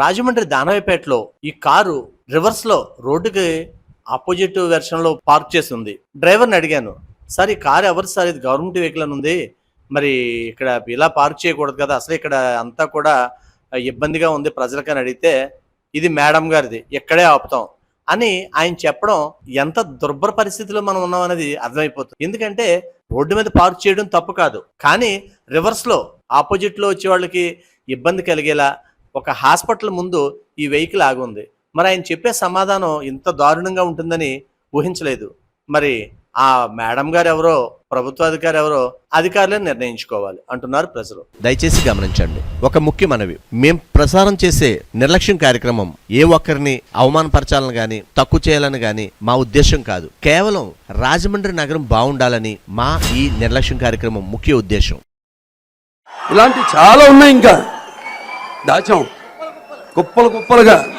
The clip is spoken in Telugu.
రాజమండ్రి దానవపేటలో ఈ కారు రివర్స్లో రోడ్డుకి ఆపోజిట్ వెర్షన్లో పార్క్ చేసి ఉంది డ్రైవర్ని అడిగాను సార్ ఈ కారు ఎవరు సార్? ఇది గవర్నమెంట్ వెహికల్ అని ఉంది. మరి ఇక్కడ ఇలా పార్క్ చేయకూడదు కదా. అసలు ఇక్కడ అంతా కూడా ఇబ్బందిగా ఉంది ప్రజలకని అడిగితే ఇది మేడం గారిది ఇక్కడే ఆపుతాం అని ఆయన చెప్పడం ఎంత దుర్భర పరిస్థితిలో మనం ఉన్నాం అనేది అర్థమైపోతుంది. ఎందుకంటే రోడ్డు మీద పార్క్ చేయడం తప్పు కాదు. కానీ రివర్స్లో ఆపోజిట్లో వచ్చే వాళ్ళకి ఇబ్బంది కలిగేలా ఒక హాస్పిటల్ ముందు ఈ వెహికల్ ఆగి ఉంది మరి ఆయన చెప్పే సమాధానం ఇంత దారుణంగా ఉంటుందని ఊహించలేదు. మరి ఆ మేడం గారు ఎవరో ప్రభుత్వాధికారి ఎవరో అధికారులే నిర్ణయించుకోవాలి అంటున్నారు ప్రజలు. దయచేసి గమనించండి. ఒక ముఖ్య మనవి. మేం ప్రసారం చేసే నిర్లక్ష్యం కార్యక్రమం ఏ ఒక్కరిని అవమానపరచాలని గాని తక్కువ చేయాలని గాని మా ఉద్దేశం కాదు. కేవలం రాజమండ్రి నగరం బాగుండాలని మా ఈ నిర్లక్ష్యం కార్యక్రమం ముఖ్య ఉద్దేశం. ఇలాంటి చాలా ఉన్నాయి ఇంకా. దాచాం. కుప్పలు కుప్పలుగా.